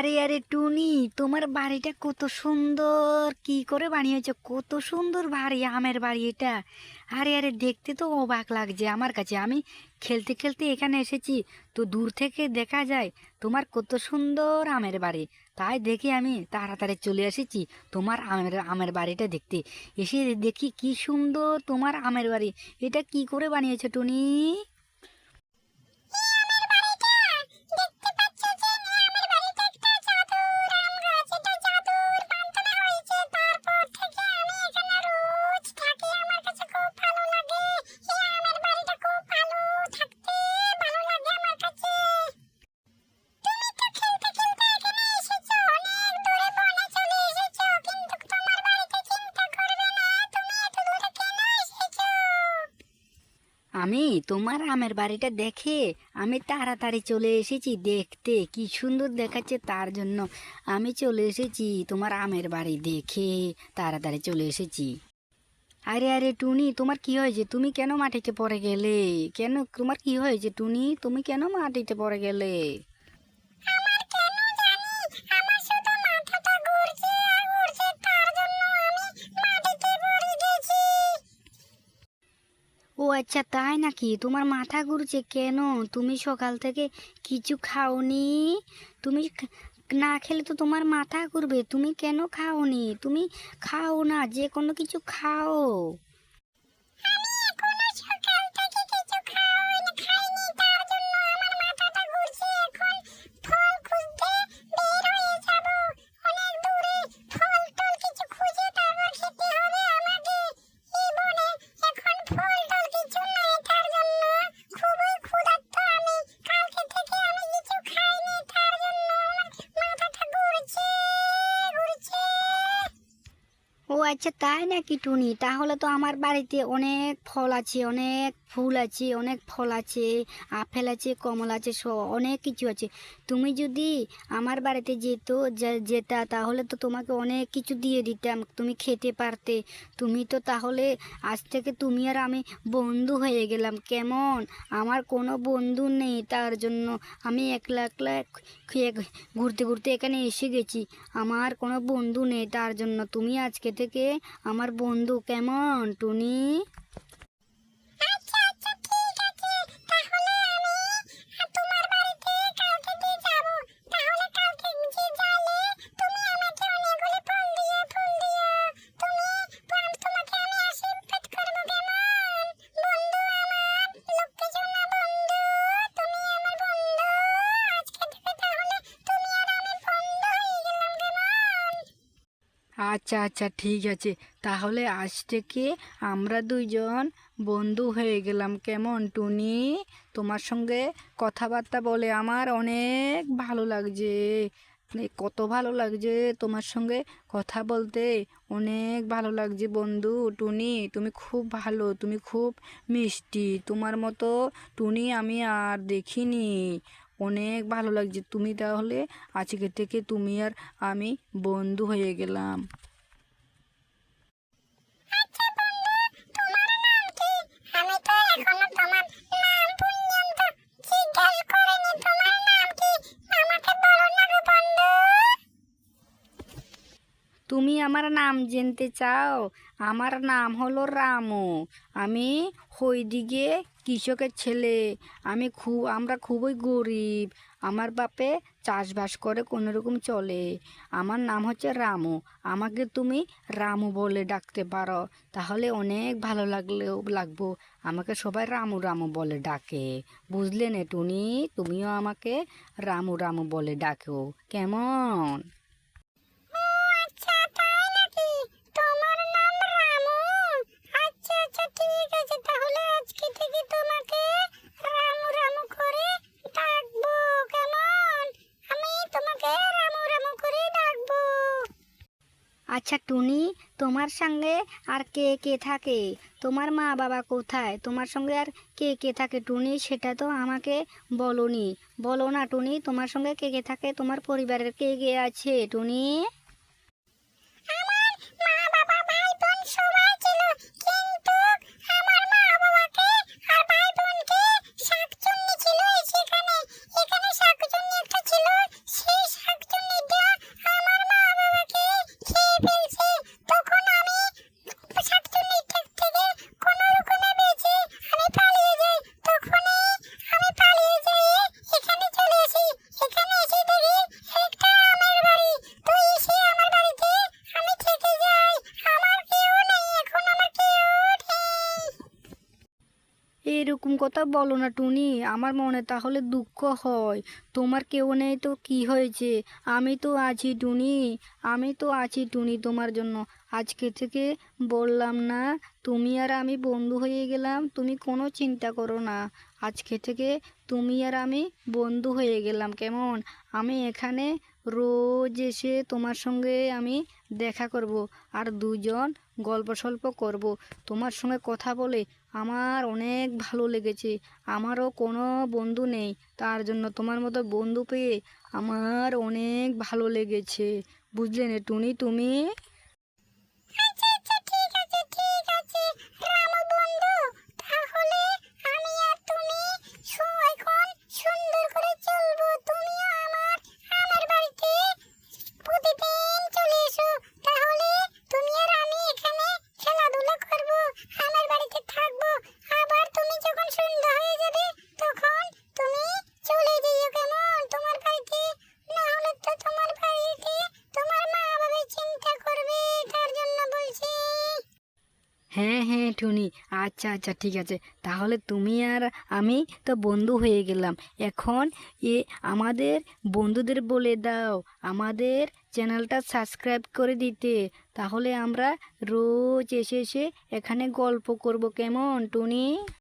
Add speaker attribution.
Speaker 1: আরে আরে টুনি, তোমার বাড়িটা কত সুন্দর। কি করে বানিয়েছো? কত সুন্দর বাড়ি, আমের বাড়ি এটা। আরে আরে দেখতে তো অবাক লাগছে আমার কাছে। আমি খেলতে খেলতে এখানে এসেছি। তো দূর থেকে দেখা যায় তোমার কত সুন্দর আমের বাড়ি। তাই দেখি আমি তাড়াতাড়ি চলে এসেছি তোমার আমের আমের বাড়িটা দেখতে। এসে দেখি কি সুন্দর তোমার আমের বাড়ি। এটা কি করে বানিয়েছো টুনি? আমি তোমার আমের বাড়িটা দেখে আমি তাড়াতাড়ি চলে এসেছি দেখতে। কি সুন্দর দেখাচ্ছে তার জন্য। আমি চলে এসেছি তোমার আমের বাড়ি দেখে। তাড়াতাড়ি চলে এসেছি। আরে আরে টুনি, তোমার কি হয়েছে? তুমি কেন মাটিতে পড়ে গেলে? কেন, তোমার কি হয়েছে টুনি? তুমি কেন মাটিতে পড়ে গেলে? আচ্ছা তাই নাকি? তোমার মাথা ঘুরছে কেন? তুমি সকাল থেকে কিছু খাওনি? তুমি না খেলে তো তোমার মাথা ঘুরবে। তুমি কেন খাওনি? তুমি খাও না, যে কোনো কিছু খাও। আচ্ছা তাই নাকি টুনি? তাহলে তো আমার বাড়িতে অনেক ফল আছে অনেক ফুল আছে, অনেক ফল আছে, আপেল আছে, কমলা আছে সব অনেক কিছু আছে। তুমি যদি আমার বাড়িতে যেত, যা- যেতা, তাহলে তো তোমাকে অনেক কিছু দিয়ে দিতাম, তুমি খেতে পারতে। তুমি তো তাহলে আজ থেকে তুমি আর আমি বন্ধু হয়ে গেলাম। কেমন? আমার কোনো বন্ধু নেই, তার জন্য আমি একলা একলা ঘুরতে ঘুরতে এখানে এসে গেছি। আমার কোনো বন্ধু নেই, তার জন্য তুমি আজকে থেকে আমার বন্ধু। কেমন, টুনি? আচ্ছা আচ্ছা ঠিক আছে। তাহলে আজ থেকে আমরা দুইজন বন্ধু হয়ে গেলাম। কেমন, টুনি? তোমার সঙ্গে কথাবার্তা বলে আমার অনেক ভালো লাগছে। মানে কত ভালো লাগছে তোমার সঙ্গে কথা বলতে। অনেক ভালো লাগছে বন্ধু। টুনি, তুমি খুব ভালো, তুমি খুব মিষ্টি। তোমার মতো টুনি আমি আর দেখিনি। অনেক ভালো লাগছে। তুমি তাহলে আজকে থেকে তুমি আর আমি বন্ধু হয়ে গেলাম। আমার নাম জানতে চাও? আমার নাম হলো রামু। আমি হইদিকে কৃষকের ছেলে। আমি খুব আমরা খুবই গরিব। আমার বাপে চাষবাস করে কোনো রকম চলে। আমার নাম হচ্ছে রামু। আমাকে তুমি রামু বলে ডাকতে পারো। তাহলে অনেক ভালো লাগলেও লাগবো। আমাকে সবাই রামু রামু বলে ডাকে। বুঝলে না টুনি তুমিও আমাকে রামু রামু বলে ডাকো। কেমন
Speaker 2: ও আচ্ছা তাই নাকি তোমার নাম রামু আচ্ছা আচ্ছা ঠিক আছে তাহলে আজকে থেকে তোমাকে রামু রামু করে ডাকবো কেমন আমি তোমাকে রামু রামু করে ডাকবো
Speaker 1: আচ্ছা টুনি, তোমার সঙ্গে আর কে কে থাকে? তোমার মা বাবা কোথায়? তোমার সঙ্গে আর কে কে থাকে টুনি, সেটা তো আমাকে বলনি। বলো না টুনি, তোমার সঙ্গে কে কে থাকে? তোমার পরিবারের কে কে আছে টুনি? কথা বলো না টুনি। আমার মনে তাহলে দুঃখ হয়। তোমার কেউ নেই তো কি হয়েছে? আমি তো আছি টুনি। আমি তো আছি টুনি তোমার জন্য। আজকে থেকে বললাম না, তুমি আর আমি বন্ধু হয়ে গেলাম, তুমি কোনো চিন্তা করো না। আজকে থেকে তুমি আর আমি বন্ধু হয়ে গেলাম, কেমন? আমি এখানে রোজ এসে তোমার সঙ্গে আমি দেখা করব আর দুজন গল্প সল্প করব। তোমার সঙ্গে কথা বলে আমার অনেক ভালো লেগেছে। আমারও কোনো বন্ধু নেই। তার জন্য তোমার মতো বন্ধু পেয়ে আমার অনেক ভালো লেগেছে। বুঝলে টুনি তুমি
Speaker 2: আচ্ছা আচ্ছা ঠিক আছে ঠিক আছে রামু বন্ধু তাহলে আমি আর তুমি সু- এখন সুন্দর করে চলবো তুমিও আমার আমার বাড়িতে প্রতিদিন চলে এসো তাহলে তুমি আর আমি এখানে খেলাধুলা করব আমার বাড়িতে থাকব আবার তুমি যখন সন্ধ্যা হয়ে যাবে তখন তুমি চলে যেও কেমন তোমার বাড়িতে না হলে তো তোমার বাড়িতে তোমার মা বাবা চিন্তা করবে তার জন্য বলছি
Speaker 1: হ্যাঁ হ্যাঁ টুনি। আচ্ছা আচ্ছা ঠিক আছে। তাহলে তুমি আর আমি তো বন্ধু হয়ে গেলাম। এখন এ আমাদের বন্ধুদের বলে দাও। আমাদের চ্যানেলটা সাবস্ক্রাইব করে দিতে। তাহলে আমরা রোজ এসে এসে এখানে গল্প করব। কেমন, টুনি?